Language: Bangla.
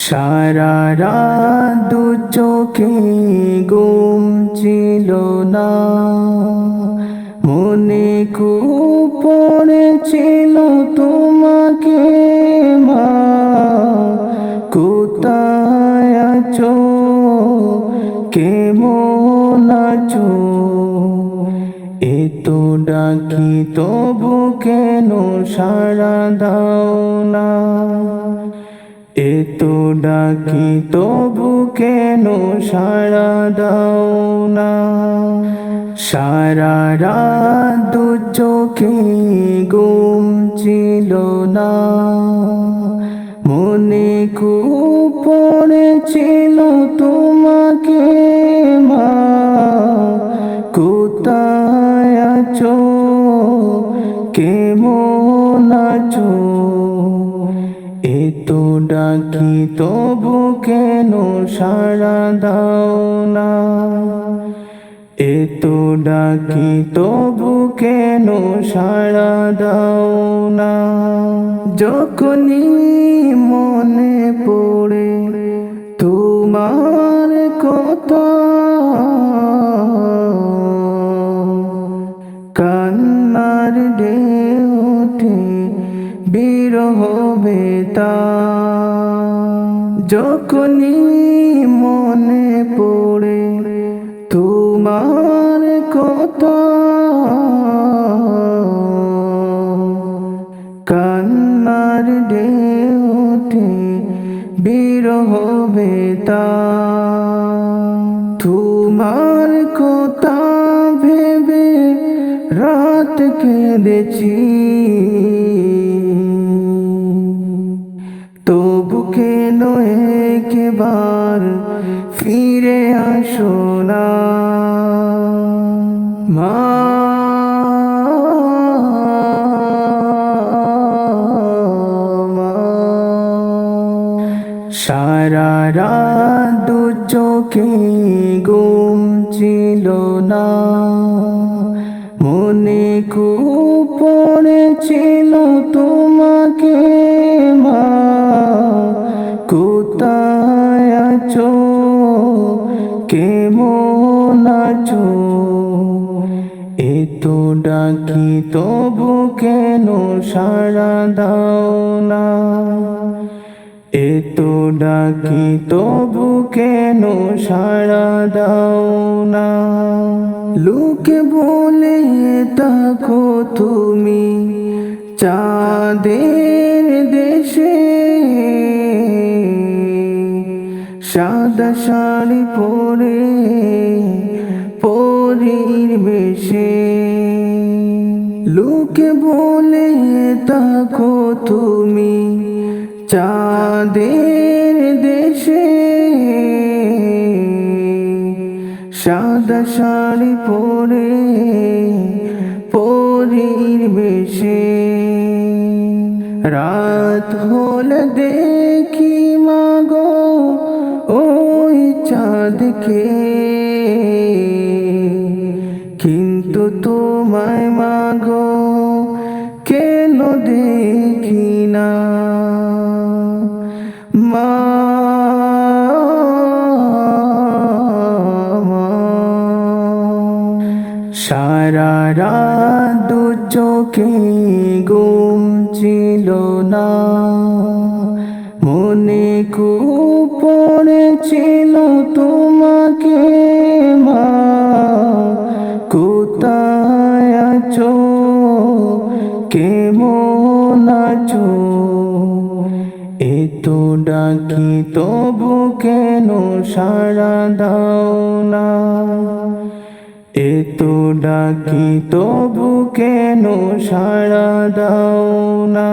সারা দু চোখে ঘুম ছিল না। মনে পড়েছিল তোমাকে মা। কোথায় আছো? কেমন আছো? এতো ডাকি তবু কেন সারা দাও না? ডাকি তবু কেন সারা দাও না? সারা রাত চোখে গুম ছিল না। মনে খুব পড়েছিল তোমাকে ডাকি তবু কেন সারা দাও না? এত ডাকি তবু কেন সারা দাও না? যখনই মনে পড়ে তোমার কথা, কান্নার ঢেউ ওঠে বিরহ বেতা যখনই মনে পড়ে তোমার কথা, কান্নার ঢেউ ওঠে বিরহ বেতা। তোমার কথা ভেবে রাত কেঁদেছি। কেন একবার ফিরে আসো না। মা। সারা রাত দু চোখে ঘুম ছিল না। মনে খুব পড়েছিল তোমাকে কেমন আছো। এতো ডাকি তবু কেন সারা দাও না? এতো ডাকি তবু কেন সারা দাও না? লোকে বলে থাকো তুমি চাঁদের সাদা শাড়ি পরে পরীর বেশে। লোকে বলে থাকো তুমি চাঁদের দেশে। সাদা শাড়ি পরে পরীর বেশে। রাত হলে দেখি চাঁদকে। কিন্তু তোমায় মাগো, কেন দেখি না? মা সারা রাত দু চোখে ঘুম ছিল না। মনে খুব পড়েছিল ডাকি তবু কেন সারা দাও না? এত ডাকি তবু কেন সারা দাও না?